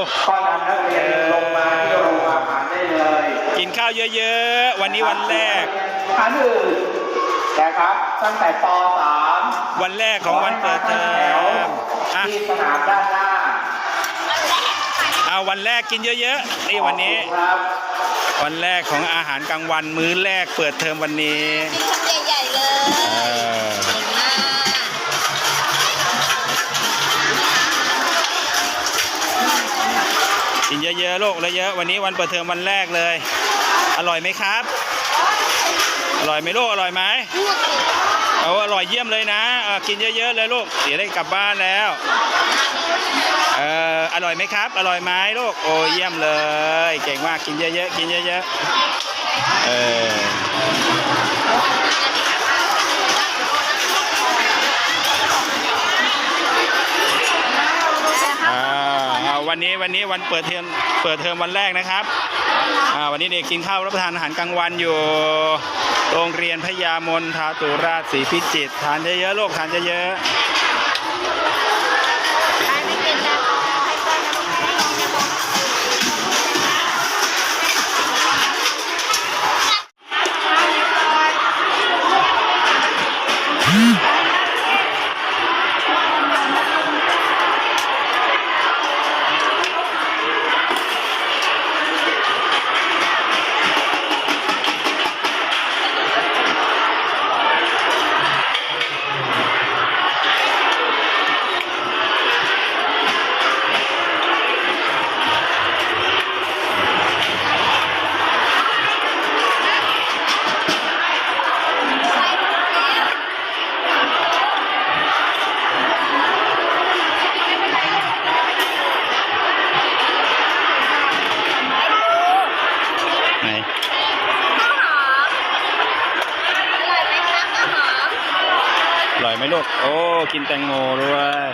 วก็นำนักเรียนลงมาที่โรงอาหารได้เลย กินข้าวเยอะๆ วันนี้วันแรกอันหนึ่แต่ครับตั้งแต่ป .3 วันแรกของวันเปิดเทอมที่สนามด้านหน้าเอาวันแรกกินเยอะๆนี่วันนี้ วันแรกของอาหารกลางวันมื้อแรกเปิดเทอมวันนี้ เยอะโลกเลยเยอะวันนี้วันเปิดเทอมวันแรกเลย อร่อยไหมครับ อร่อยไหมลูกอร่อยไหมเอาอร่อยเยี่ยมเลยนะเออกินเยอะๆเลยลูกเดี๋ยวได้กลับบ้านแล้วเอออร่อยไหมครับ อร่อยไหมลูกโอ้เยี่ยมเลย เก่งมากกินเยอะๆกินเยอะๆเอออ วันนี้วันนี้วันเปิดเทอมเปิดเทอมวันแรกนะครับอ่าวันนี้เด็กกินข้าวรับประทานอาหารกลางวันอยู่ โรงเรียนพญามนทาตุราชศรีพิจิตรทานเยอะๆลูกทานเยอะๆ ร่อยไหมคะข้าวหอมอร่อยไหมลูก โอ้ กินแตงโมด้วย